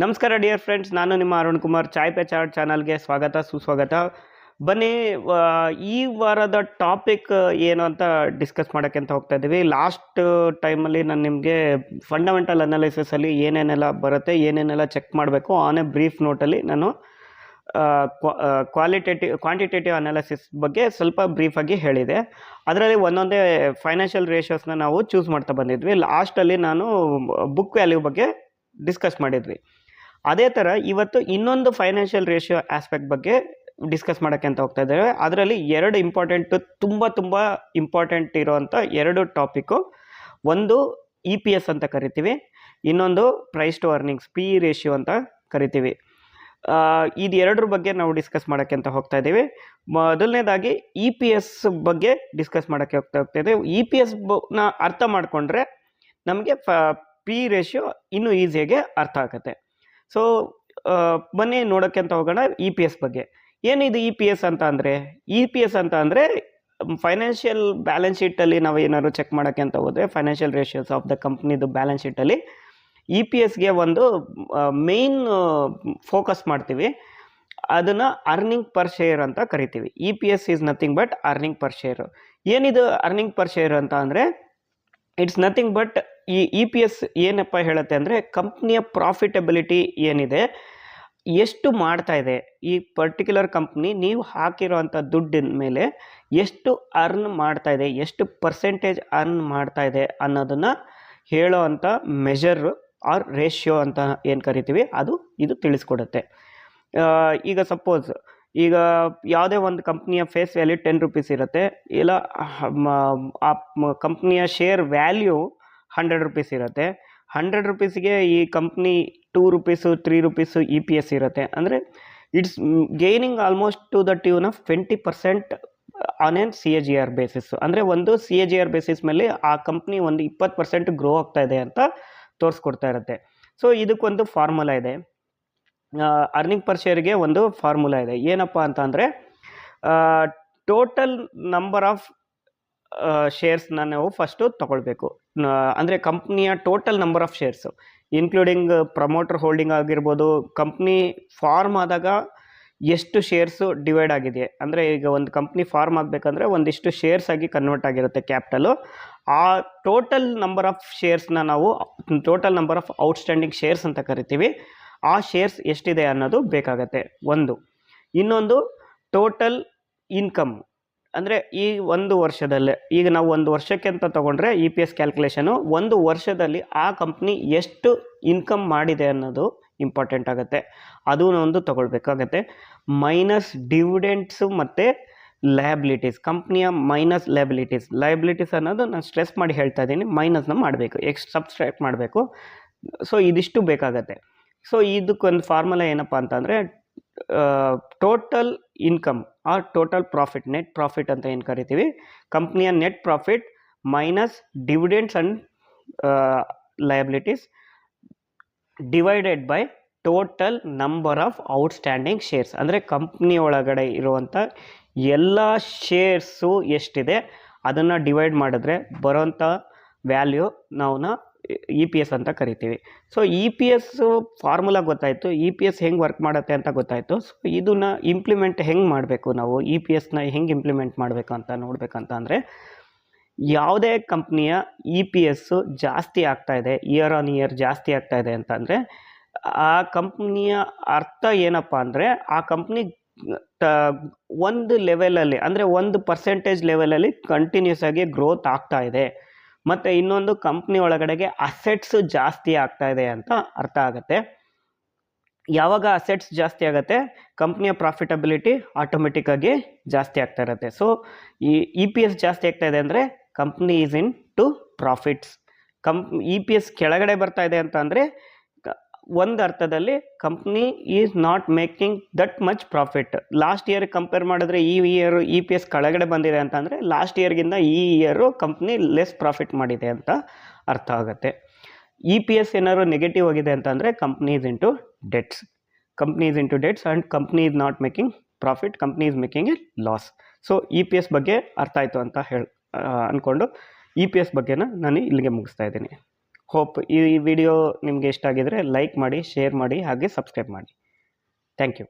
ನಮಸ್ಕಾರ dear friends ನಾನು ನಿಮ್ಮ ಅರುಣ್ ಕುಮಾರ್. ಚಾಯ್ ಪೆ ಚಾಟ್ ಚಾನಲ್ಗೆ ಸ್ವಾಗತ, ಸುಸ್ವಾಗತ. ಬನ್ನಿ ಈ ವಾರದ ಟಾಪಿಕ್ ಏನು ಅಂತ ಡಿಸ್ಕಸ್ ಮಾಡೋಕ್ಕೆ ಅಂತ ಹೋಗ್ತಾ ಇದ್ದೀವಿ. ಲಾಸ್ಟ್ ಟೈಮಲ್ಲಿ ನಾನು ನಿಮಗೆ ಫಂಡಮೆಂಟಲ್ ಅನಾಲಿಸಿಸಲ್ಲಿ ಏನೇನೆಲ್ಲ ಬರುತ್ತೆ, ಏನೇನೆಲ್ಲ ಚೆಕ್ ಮಾಡಬೇಕು ಆನ್ ಎ ಬ್ರೀಫ್ ನೋಟಲ್ಲಿ ನಾನು ಕ್ವಾಲಿಟೇಟಿವ್ ಕ್ವಾಂಟಿಟೇಟಿವ್ ಅನಾಲಿಸಿಸ್ ಬಗ್ಗೆ ಸ್ವಲ್ಪ ಬ್ರೀಫಾಗಿ ಹೇಳಿದೆ. ಅದರಲ್ಲಿ ಒಂದೊಂದೇ ಫೈನಾನ್ಷಿಯಲ್ ರೇಷಿಯೋಸ್ನ ನಾವು ಚೂಸ್ ಮಾಡ್ತಾ ಬಂದಿದ್ವಿ. ಲಾಸ್ಟಲ್ಲಿ ನಾನು ಬುಕ್ ವ್ಯಾಲ್ಯೂ ಬಗ್ಗೆ ಡಿಸ್ಕಸ್ ಮಾಡಿದ್ವಿ. ಅದೇ ಥರ ಇವತ್ತು ಇನ್ನೊಂದು ಫೈನಾನ್ಷಿಯಲ್ ರೇಷಿಯೋ ಆಸ್ಪೆಕ್ಟ್ ಬಗ್ಗೆ ಡಿಸ್ಕಸ್ ಮಾಡೋಕ್ಕೆ ಅಂತ ಹೋಗ್ತಾ ಇದ್ದೇವೆ. ಅದರಲ್ಲಿ ಎರಡು ಇಂಪಾರ್ಟೆಂಟ್ ತುಂಬ ತುಂಬ ಇಂಪಾರ್ಟೆಂಟ್ ಇರೋವಂಥ ಎರಡು ಟಾಪಿಕ್ಕು ಒಂದು ಇ ಪಿ ಎಸ್ ಅಂತ ಕರಿತೀವಿ. ಇನ್ನೊಂದು price to earnings P E ratio ಅಂತ ಕರಿತೀವಿ. ಇದು ಎರಡರ ಬಗ್ಗೆ ನಾವು ಡಿಸ್ಕಸ್ ಮಾಡೋಕ್ಕೆ ಅಂತ ಹೋಗ್ತಾ ಇದ್ದೀವಿ. ಮೊದಲನೇದಾಗಿ ಇ ಪಿ ಎಸ್ ಬಗ್ಗೆ ಡಿಸ್ಕಸ್ ಮಾಡೋಕ್ಕೆ ಹೋಗ್ತಾ ಹೋಗ್ತಾ ಇದ್ದೀವಿ. ಇ ಪಿ ಎಸ್ನ ಅರ್ಥ ಮಾಡಿಕೊಂಡ್ರೆ ನಮಗೆ ಪಿ ರೇಷಿಯೋ ಇನ್ನೂ ಈಸಿಯಾಗಿ ಅರ್ಥ ಆಗುತ್ತೆ. ಸೊ ಬನ್ನಿ ನೋಡೋಕ್ಕೆ ಅಂತ ಹೋಗೋಣ ಇ ಪಿ ಎಸ್ ಬಗ್ಗೆ. ಏನಿದು ಇ ಪಿ ಎಸ್ ಅಂತ ಅಂದರೆ? ಇ ಪಿ ಎಸ್ ಅಂತ ಅಂದರೆ ಫೈನಾನ್ಷಿಯಲ್ ಬ್ಯಾಲೆನ್ಸ್ ಶೀಟಲ್ಲಿ ನಾವು ಏನಾದ್ರು ಚೆಕ್ ಮಾಡೋಕ್ಕೆ ಅಂತ ಹೋದರೆ ಫೈನಾನ್ಷಿಯಲ್ ರೇಷಿಯೋಸ್ ಆಫ್ ದ ಕಂಪ್ನಿದು ಬ್ಯಾಲೆನ್ಸ್ ಶೀಟಲ್ಲಿ ಇ ಪಿ ಎಸ್ಗೆ ಒಂದು ಮೇಯ್ನ್ ಫೋಕಸ್ ಮಾಡ್ತೀವಿ. ಅದನ್ನು ಅರ್ನಿಂಗ್ ಪರ್ ಶೇರ್ ಅಂತ ಕರಿತೀವಿ. E P S is nothing but earning per share ಏನಿದು ಅರ್ನಿಂಗ್ ಪರ್ ಶೇರ್ ಅಂತ ಅಂದರೆ ಇಟ್ಸ್ ನಥಿಂಗ್ ಬಟ್ ಈ ಇ ಪಿ ಎಸ್ ಏನಪ್ಪ ಹೇಳುತ್ತೆ ಅಂದರೆ ಕಂಪ್ನಿಯ ಪ್ರಾಫಿಟಬಿಲಿಟಿ ಏನಿದೆ, ಎಷ್ಟು ಮಾಡ್ತಾ ಇದೆ. ಈ ಪರ್ಟಿಕ್ಯುಲರ್ ಕಂಪ್ನಿ ನೀವು ಹಾಕಿರೋವಂಥ ದುಡ್ಡಿನ ಮೇಲೆ ಎಷ್ಟು ಅರ್ನ್ ಮಾಡ್ತಾ ಇದೆ, ಎಷ್ಟು ಪರ್ಸೆಂಟೇಜ್ ಅರ್ನ್ ಮಾಡ್ತಾ ಇದೆ ಅನ್ನೋದನ್ನು ಹೇಳೋ ಅಂಥ ಮೆಜರ್ ಆರ್ ರೇಷಿಯೋ ಅಂತ ಏನು ಕರಿತೀವಿ, ಅದು ಇದು ತಿಳಿಸ್ಕೊಡುತ್ತೆ. ಈಗ ಸಪೋಸ್ ಈಗ ಯಾವುದೇ ಒಂದು ಕಂಪ್ನಿಯ ಫೇಸ್ ವ್ಯಾಲ್ಯೂ ಟೆನ್ ರುಪೀಸ್ ಇರುತ್ತೆ, ಇಲ್ಲ ಆ ಕಂಪ್ನಿಯ ಶೇರ್ ವ್ಯಾಲ್ಯೂ ಹಂಡ್ರೆಡ್ ರುಪೀಸ್ ಇರುತ್ತೆ. ಹಂಡ್ರೆಡ್ ರುಪೀಸ್ಗೆ ಈ company two rupees, three rupees E P S ಇರುತ್ತೆ. ಅಂದರೆ it's gaining almost to the tune of twenty percent on an C A G R basis. ಅಂದರೆ ಒಂದು C A G R basis ಮೇಲೆ ಆ company ಒಂದು ಇಪ್ಪತ್ತು ಪರ್ಸೆಂಟ್ ಗ್ರೋ ಆಗ್ತಾ ಇದೆ ಅಂತ ತೋರಿಸ್ಕೊಡ್ತಾ ಇರುತ್ತೆ. ಸೊ, ಇದಕ್ಕೊಂದು ಫಾರ್ಮುಲಾ ಇದೆ. ಅರ್ನಿಂಗ್ ಪರ್ ಶೇರ್ಗೆ ಒಂದು ಫಾರ್ಮುಲಾ ಇದೆ. ಏನಪ್ಪ ಅಂತ ಅಂದರೆ ಟೋಟಲ್ ನಂಬರ್ ಆಫ್ ಶೇರ್ಸ್ನ ನಾವು ಫಸ್ಟು ತಗೊಳ್ಬೇಕು. ಅಂದರೆ ಕಂಪ್ನಿಯ total number of shares including promoter holding ಆಗಿರ್ಬೋದು, ಕಂಪ್ನಿ ಫಾರ್ಮ್ ಆದಾಗ ಎಷ್ಟು ಶೇರ್ಸು ಡಿವೈಡ್ ಆಗಿದೆ. ಅಂದರೆ ಈಗ ಒಂದು ಕಂಪ್ನಿ ಫಾರ್ಮ್ ಆಗಬೇಕಂದ್ರೆ ಒಂದಿಷ್ಟು ಶೇರ್ಸ್ ಆಗಿ ಕನ್ವರ್ಟ್ ಆಗಿರುತ್ತೆ ಕ್ಯಾಪಿಟಲು ಆ ಟೋಟಲ್ ನಂಬರ್ ಆಫ್ ಶೇರ್ಸ್ನ ನಾವು total number of outstanding shares ಅಂತ ಕರಿತೀವಿ. ಆ ಶೇರ್ಸ್ ಎಷ್ಟಿದೆ ಅನ್ನೋದು ಬೇಕಾಗತ್ತೆ. ಒಂದು. ಇನ್ನೊಂದು ಟೋಟಲ್ ಇನ್ಕಮ್ ಅಂದರೆ ಈ ಒಂದು ವರ್ಷದಲ್ಲೇ, ಈಗ ನಾವು ಒಂದು ವರ್ಷಕ್ಕೆ ಅಂತ ತೊಗೊಂಡ್ರೆ ಇ ಪಿ ಎಸ್ ಕ್ಯಾಲ್ಕುಲೇಷನು ಒಂದು ವರ್ಷದಲ್ಲಿ ಆ ಕಂಪ್ನಿ ಎಷ್ಟು ಇನ್ಕಮ್ ಮಾಡಿದೆ ಅನ್ನೋದು ಇಂಪಾರ್ಟೆಂಟ್ ಆಗುತ್ತೆ. ಅದೂ ಒಂದು ತೊಗೊಳ್ಬೇಕಾಗತ್ತೆ. ಮೈನಸ್ ಡಿವಿಡೆಂಟ್ಸು ಮತ್ತು ಲಯಬಿಲಿಟೀಸ್ ಕಂಪ್ನಿಯ ಮೈನಸ್ ಲಯಬಿಲಿಟೀಸ್ ಲಯಬಿಲಿಟೀಸ್ ಅನ್ನೋದು ನಾನು ಸ್ಟ್ರೆಸ್ ಮಾಡಿ ಹೇಳ್ತಾ ಇದ್ದೀನಿ ಮೈನಸ್ನ ಮಾಡಬೇಕು ಎಕ್ಸ್ ಸಬ್ಸ್ಟ್ರಾಕ್ಟ್ ಮಾಡಬೇಕು. ಸೊ ಇದಿಷ್ಟು ಬೇಕಾಗತ್ತೆ. ಸೊ ಇದಕ್ಕೊಂದು ಫಾರ್ಮುಲಾ ಏನಪ್ಪ ಅಂತಂದರೆ total income or total profit net profit ಅಂತ ಏನು ಕರಿತೀವಿ? ಕಂಪ್ನಿಯ net profit minus dividends and liabilities divided by total number of outstanding shares ಅಂದರೆ ಕಂಪ್ನಿ ಒಳಗಡೆ ಇರುವಂಥ ಎಲ್ಲ ಶೇರ್ಸು ಎಷ್ಟಿದೆ, ಅದನ್ನು ಡಿವೈಡ್ ಮಾಡಿದ್ರೆ ಬರೋಂಥ ವ್ಯಾಲ್ಯೂ ನಾವನ್ನ ಇ ಪಿ ಎಸ್ ಅಂತ ಕರಿತೀವಿ. So E P S formula ಗೊತ್ತಾಯಿತು. ಇ ಪಿ ಎಸ್ ಹೆಂಗೆ ವರ್ಕ್ ಮಾಡುತ್ತೆ ಅಂತ ಗೊತ್ತಾಯಿತು. ಸೊ ಇದನ್ನು ಇಂಪ್ಲಿಮೆಂಟ್ ಹೆಂಗೆ ಮಾಡಬೇಕು ನಾವು? ಇ ಪಿ ಎಸ್ನ ಹೆಂಗೆ ಇಂಪ್ಲಿಮೆಂಟ್ ಮಾಡಬೇಕು ಅಂತ ನೋಡ್ಬೇಕಂತ ಅಂದರೆ, ಯಾವುದೇ ಕಂಪ್ನಿಯ ಇ ಪಿ ಎಸ್ಸು ಜಾಸ್ತಿ ಆಗ್ತಾ ಇದೆ ಇಯರ್ ಆನ್ ಇಯರ್ ಜಾಸ್ತಿ ಆಗ್ತಾ ಇದೆ ಅಂತಂದರೆ ಆ ಕಂಪ್ನಿಯ ಅರ್ಥ ಏನಪ್ಪ ಅಂದರೆ, ಆ ಕಂಪ್ನಿ ಒಂದು ಲೆವೆಲಲ್ಲಿ ಅಂದರೆ ಒಂದು ಪರ್ಸೆಂಟೇಜ್ ಲೆವೆಲಲ್ಲಿ ಕಂಟಿನ್ಯೂಸ್ ಆಗಿ ಗ್ರೋತ್ ಆಗ್ತಾ ಇದೆ. ಮತ್ತು ಇನ್ನೊಂದು ಕಂಪ್ನಿ ಒಳಗಡೆಗೆ ಅಸೆಟ್ಸ್ ಜಾಸ್ತಿ ಆಗ್ತಾ ಇದೆ ಅಂತ ಅರ್ಥ ಆಗುತ್ತೆ. ಯಾವಾಗ ಅಸೆಟ್ಸ್ ಜಾಸ್ತಿ ಆಗುತ್ತೆ? ಕಂಪ್ನಿಯ ಪ್ರಾಫಿಟಬಿಲಿಟಿ ಆಟೋಮೆಟಿಕ್ಕಾಗಿ ಜಾಸ್ತಿ ಆಗ್ತಾ ಇರುತ್ತೆ. ಸೊ ಈ ಇ ಪಿ ಎಸ್ ಜಾಸ್ತಿ ಆಗ್ತಾ ಇದೆ ಅಂದರೆ company is into profits comp E P S ಕೆಳಗಡೆ ಬರ್ತಾ ಇದೆ ಅಂತ ಅಂದರೆ ಒಂದು ಅರ್ಥದಲ್ಲಿ company is not making that much profit last year compare ಮಾಡಿದ್ರೆ ಈ ಇಯರ್ ಇ ಪಿ ಎಸ್ ಕೆಳಗಡೆ ಬಂದಿದೆ ಅಂತ ಅಂದರೆ ಲಾಸ್ಟ್ ಇಯರ್ಗಿಂತ ಈ ಇಯರು ಕಂಪ್ನಿ ಲೆಸ್ ಪ್ರಾಫಿಟ್ ಮಾಡಿದೆ ಅಂತ ಅರ್ಥ ಆಗುತ್ತೆ. ಇ ಪಿ ಎಸ್ ಏನಾದ್ರು ನೆಗೆಟಿವ್ ಆಗಿದೆ ಅಂತಂದರೆ companies into debts companies into debts and company is not making profit company is making a loss so E P S ಬಗ್ಗೆ ಅರ್ಥ ಆಯಿತು ಅಂತ ಹೇಳಿ ಅಂದ್ಕೊಂಡು ಇ ಪಿ ಎಸ್ ಬಗ್ಗೆನ ನಾನು ಇಲ್ಲಿಗೆ ಮುಗಿಸ್ತಾ ಇದ್ದೀನಿ. ಹೋಪ್ ಈ ವಿಡಿಯೋ ನಿಮಗೆ ಇಷ್ಟ ಆಗಿದ್ರೆ ಲೈಕ್ ಮಾಡಿ ಶೇರ್ ಮಾಡಿ, ಹಾಗೆ ಸಬ್ಸ್ಕ್ರೈಬ್ ಮಾಡಿ. Thank you